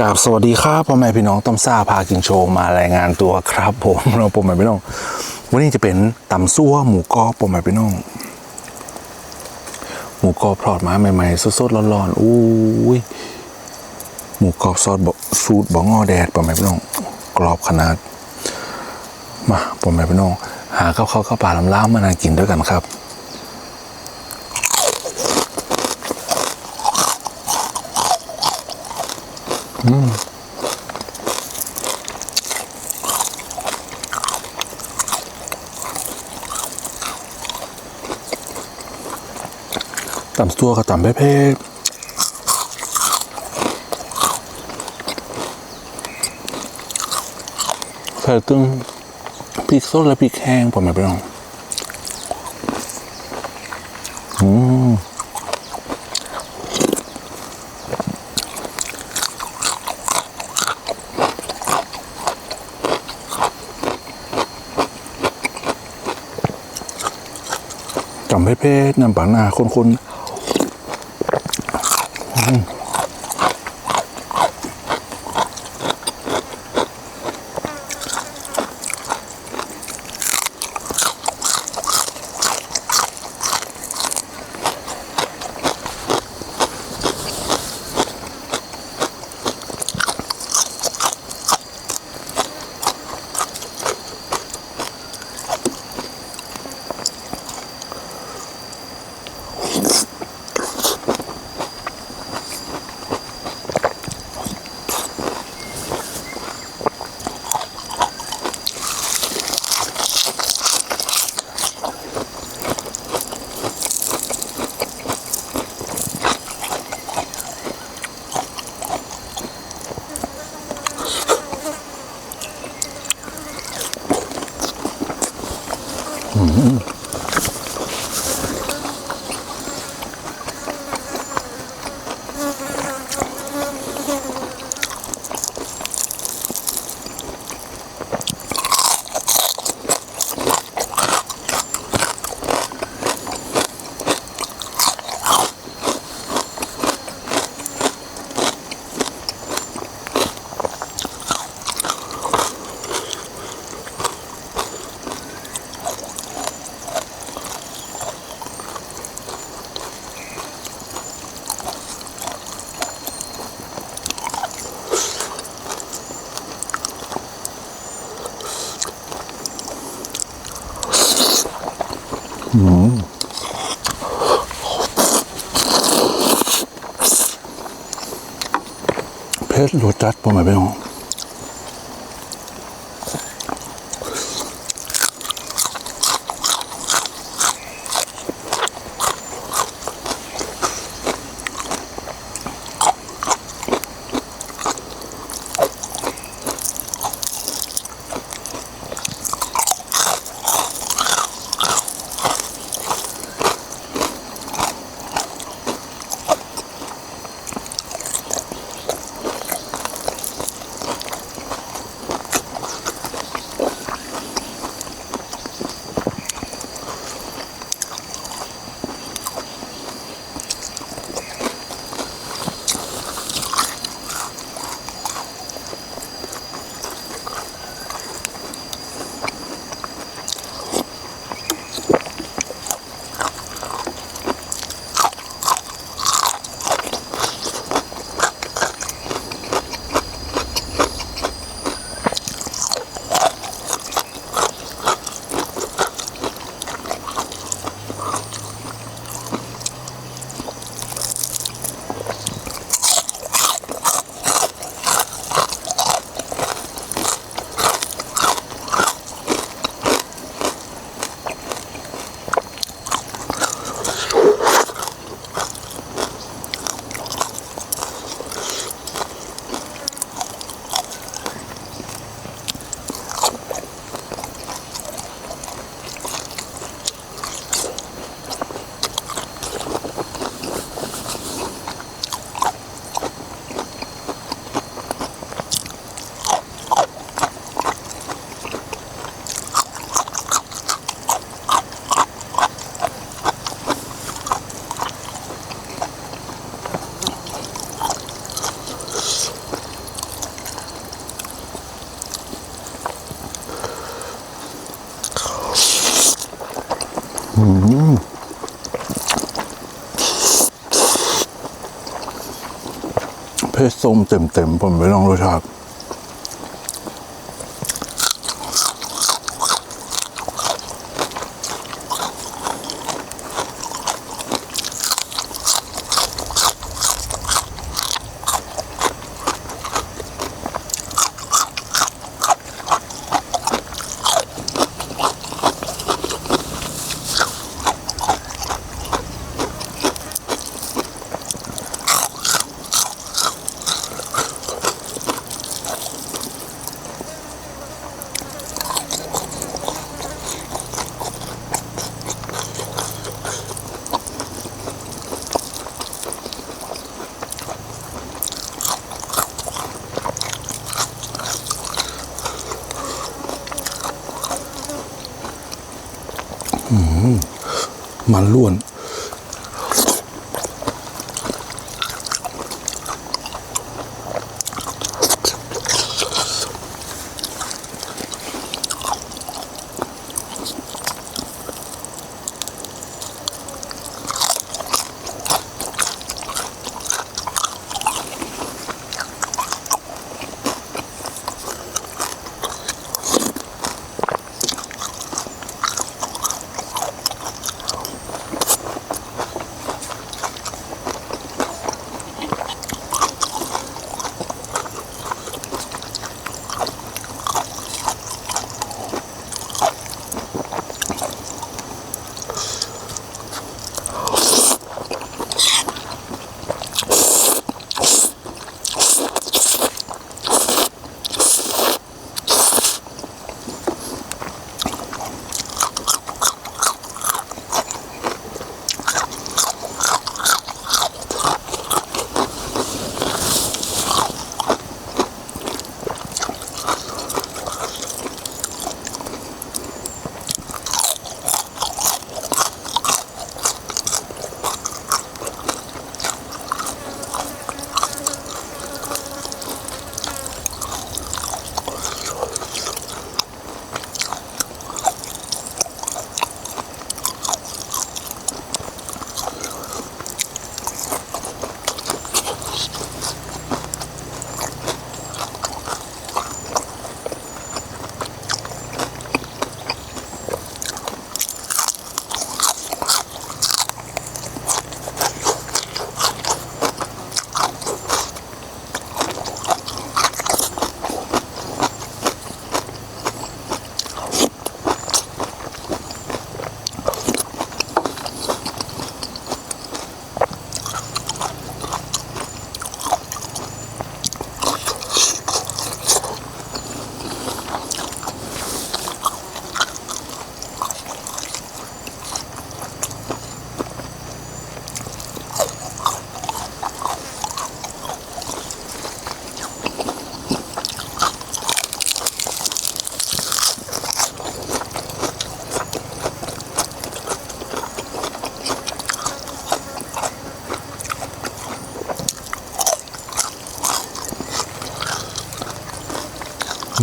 กราบสวัสดีครับพ่อแม่พี่น้องต้มซ่าพากินโชว์มารายงานตัวครับผมเราพ่อแม่พี่น้อง วันนี้จะเป็นตำซั่วหมูกรอบพ่อแม่พี่น้อง หมูกรอบทอดมาใหม่ๆสดๆร้อนๆอู้ยหมูกรอบซอสบสูตรบองอแดดพ่อแม่พี่น้อง กรอบขนาด มาพ่อแม่พี่น้อง หาข้าวข้าวข้าวปลาล้ำๆมานากินด้วยกันครับ ตำตัวกับตำเพ่ๆใส่ตึงพริกสดและพริกแห้งผมไม่ไปลอง เผ็ดๆน้ำปลาหน้าคนๆ เพชรรส เพชรส้มเต็มๆผมไม่ลองรสชาติ มันล้วน ล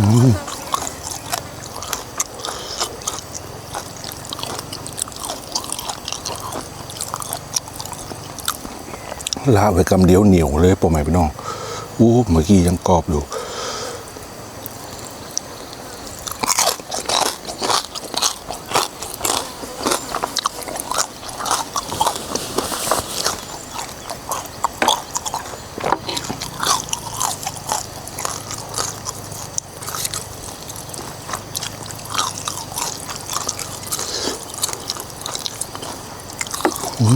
าบไปกำเดียวเหนียวเลยปอไหมพี่น้องอู้เมื่อกี้ยังกรอบอยู่ อ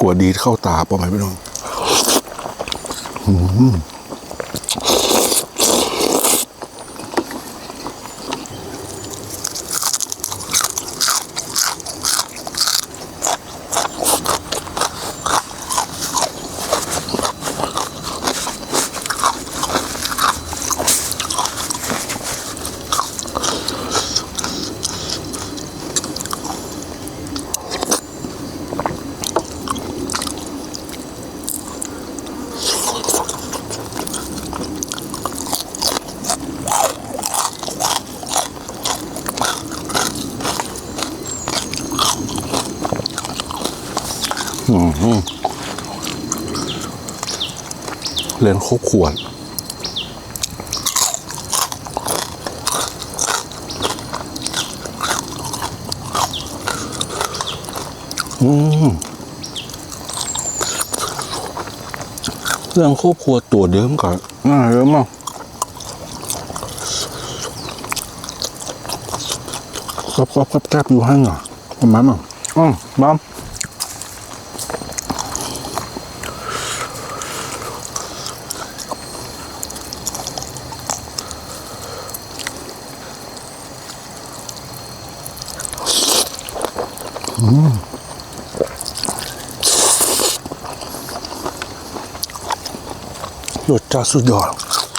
กลัว ดีดเข้าตาปะไหมพี่น้อง เรียนครบขวดอืมเรื่องครอบครัวตัวเดิมกับง่ายเยอะมากกับกับกับแกบอยู่ห้างอะประมาณอะอ๋อบ้าม รสช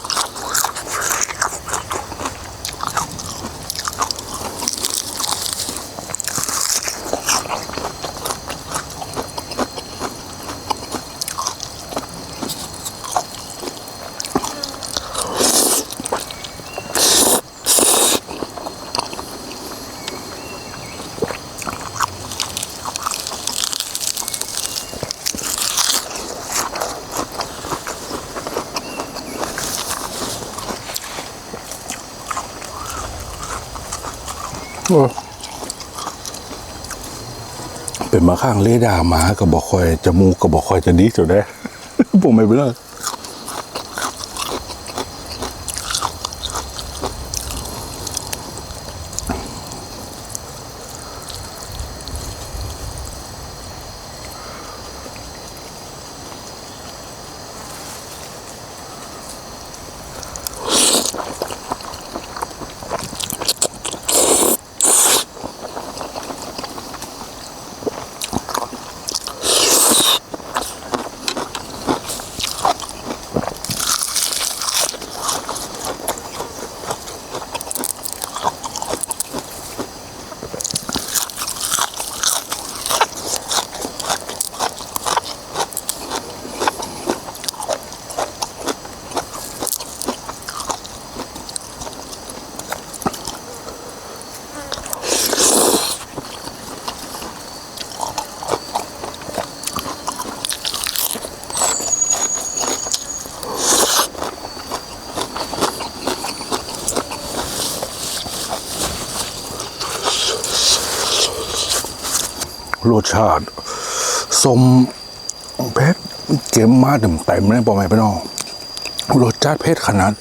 เป็นมาข้างเลดาหมาก็บอกคอยจมูกก็บอกคอยจะดีสุดเลยผมไม่เลิก รสชาติสมเผ็ดเก็มมาเต็มเต็มเลยปอไม่ไปน้องรสชาติเผ็ดขนาด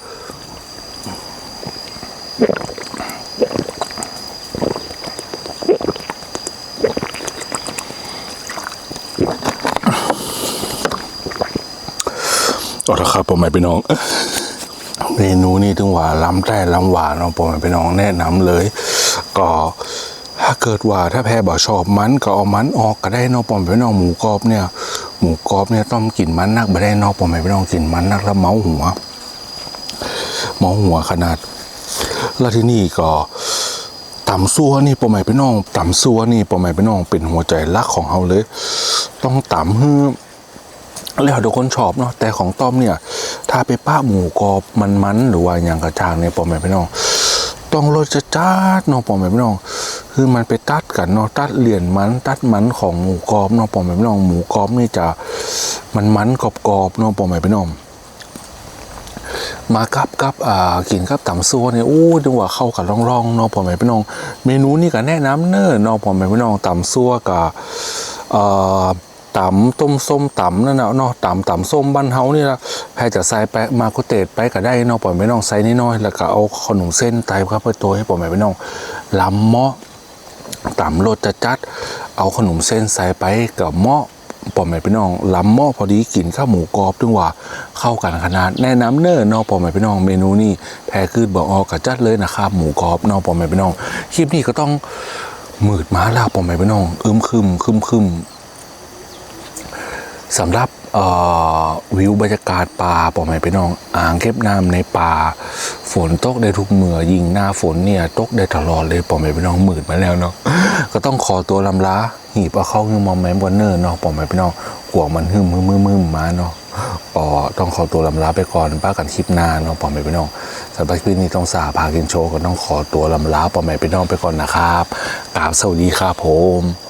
เอาละครับผมไม่ไปน้องเมนูนี้ถึงว่าล้ำใจล้ำหวานเนาะผมไม่ไปน้องแนะนำเลย ก็าเกิดว่าถ้าแพ้บ่ชอบมันก็เอามันออกก็ได้นาะผมไม่ไปนองหมูกรอบเนี่ย หมูกรอบเนี่ยต้องกินมันนักบ่ได้นาะผมไม่ไปน้องกินมันนักแล้วเมาหัว เมาหัวขนาด แล้วที่นี่ก็ตำซัวนี่ปอมไปน้องตำซัวนี่ปอมไปน้องเป็นหัวใจรักของเฮาเลย ต้องตำให้แล้วทุกคนชอบเนาะแต่ของต้อมเนี่ย ถ้าไปป้าหมูกรอบมันๆหรือว่าอย่างกระจางเนี่ยปอมแม่พี่น้องต้องรสจะจัดเนาะปอมแม่พี่น้อง คือมันไปตัดกันเนาะตัดเหรียญมันตัดมันของหมูกรอบเนาะปอมแม่พี่น้องหมูกรอบนี่จะมันมันกรอบๆเนาะปอมแม่พี่น้องมากับกับอ่ากินกับตำซัวเนี่ยอู้ดูว่าเข้ากับร่องๆเนาะพ่อแม่พี่น้อง เมนูนี้ก็แนะนำเน้อเนาะพ่อแม่พี่น้องตำซัวกับเอ่อตำต้มส้มตำนั่นน่ะเนาะตำตำส้มบ้านเฮานี่ละแพ้จะใส่ไปมากุเตดไปก็ได้เนาะพ่อแม่พี่น้องใส่นิดหน้อยแล้วก็เอาขนมเส้นไตครับไปตัวให้พ่อแม่พี่น้องลำหม้อ ตำรสจะจัดเอาขนมเส้นใส่ไปกับหม้อปอมแม่พี่น้องล้ำหม้อพอดีกินข้าวหมูกรอบถึงว่าเข้ากันขนาดแนะน้ำเน้อเนอปอมแม่พี่น้องเมนูนี้แพ้คืดบอกออกกับจัดเลยนะครับหมูกรอบเนอปอมแม่พี่น้องคลิปนี้ก็ต้องมืดมาแล้วปอมแม่พี่น้องอึมครึมคึมคึมสำหรับ วิวบรรยากาศป่าปอมแม่พี่น้อง อ่างเก็บน้ำในป่า ฝนตกได้ทุกเมื่อยิงหน้าฝนเนี่ยตกได้ตลอดเลยปอมแม่พี่น้องหมืดมาแล้วเนาะก็ต้องขอตัวลำลาหีบเอาเข้าหึมมอมแมมบอนเนอร์เนาะปอมแม่พี่น้องห่วงมันหึมมึมมึมมึมมาเนาะอ๋อต้องขอตัวลำลาไปก่อนป้ากันคลิปหน้าเนาะปอมแม่พี่น้องสำหรับคลิปนี้ต้องสาพากินโชว์ก็ต้องขอตัวลำลาปอมแม่พี่น้องไปก่อนนะครับกราบสวัสดีครับผม